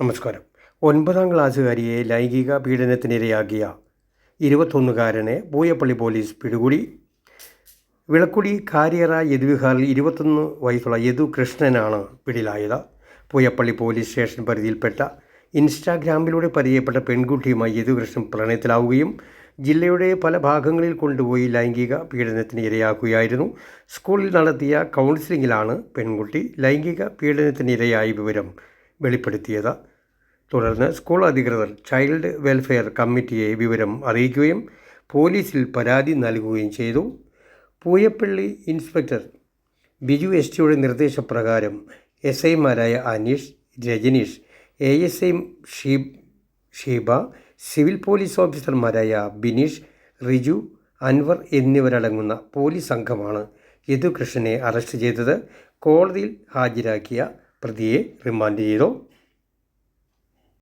നമസ്കാരം. ഒൻപതാം ക്ലാസ്സുകാരിയെ ലൈംഗിക പീഡനത്തിനിരയാക്കിയ ഇരുപത്തൊന്നുകാരനെ പൂയപ്പള്ളി പോലീസ് പിടികൂടി. വിളക്കുടി കാരിയറ യദുവിഹാറിൽ ഇരുപത്തൊന്ന് വയസ്സുള്ള യദു കൃഷ്ണനാണ് പിടിയിലായത്. പൂയപ്പള്ളി പോലീസ് സ്റ്റേഷൻ പരിധിയിൽപ്പെട്ട ഇൻസ്റ്റാഗ്രാമിലൂടെ പരിചയപ്പെട്ട പെൺകുട്ടിയുമായി യദുകൃഷ്ണൻ പ്രണയത്തിലാവുകയും ജില്ലയുടെ പല ഭാഗങ്ങളിൽ കൊണ്ടുപോയി ലൈംഗിക പീഡനത്തിന് ഇരയാക്കുകയായിരുന്നു. സ്കൂളിൽ നടത്തിയ കൗൺസിലിങ്ങിലാണ് പെൺകുട്ടി ലൈംഗിക പീഡനത്തിന് ഇരയായ വിവരം വെളിപ്പെടുത്തിയത്. തുടർന്ന് സ്കൂൾ അധികൃതർ ചൈൽഡ് വെൽഫെയർ കമ്മിറ്റിയെ വിവരം അറിയിക്കുകയും പോലീസിൽ പരാതി നൽകുകയും ചെയ്തു. പൂയപ്പള്ളി ഇൻസ്പെക്ടർ ബിജു എസ് ടിയുടെ നിർദ്ദേശപ്രകാരം എസ് ഐമാരായ Aneesh Rajaneesh A S I ഷീബ് Sheeba civil police ഓഫീസർമാരായ ബിനീഷ് റിജു അൻവർ എന്നിവരടങ്ങുന്ന പോലീസ് സംഘമാണ് യദുകൃഷ്ണനെ അറസ്റ്റ് ചെയ്തത്. കോടതിയിൽ ഹാജരാക്കിയ പ്രതിയെ റിമാൻഡ് ചെയ്തു